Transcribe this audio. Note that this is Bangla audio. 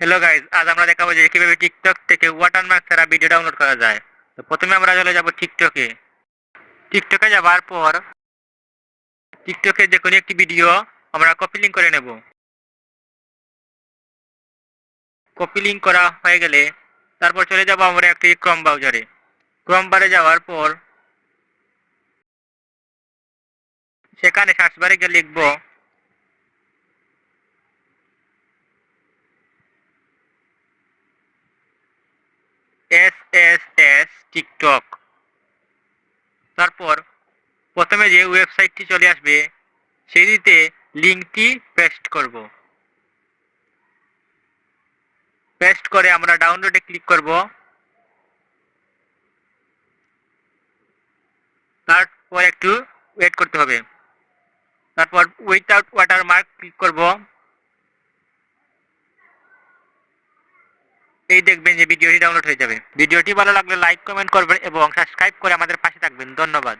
হ্যালো গাইজ আজ আমরা দেখাবো যে কীভাবে টিকটক থেকে ওয়াটারমার্ক ছাড়া ভিডিও ডাউনলোড করা যায়। তো প্রথমে আমরা চলে যাব টিকটকে টিকটকে যাওয়ার পর টিকটকে যে কোনো একটি ভিডিও আমরা কপি লিঙ্ক করে নেব। কপি লিঙ্ক করা হয়ে গেলে তারপর চলে যাব আমরা একটি ক্রম ব্রাউজারে ক্রম বারে যাওয়ার পর সেখানে সার্চ গিয়ে লিখব টিকটক। তারপর প্রথমে যে ওয়েবসাইটটি চলে আসবে, সেটিতে লিঙ্কটি পেস্ট করব। পেস্ট করে আমরা ডাউনলোডে ক্লিক করব। তারপর একটু ওয়েট করতে হবে। তারপর উইথাউট ওয়াটারমার্ক ক্লিক করব। এই দেখবেন যে ভিডিওটি ডাউনলোড হয়ে যাবে। ভিডিওটি ভালো লাগলে লাইক কমেন্ট করবেন এবং সাবস্ক্রাইব করে আমাদের পাশে থাকবেন। ধন্যবাদ।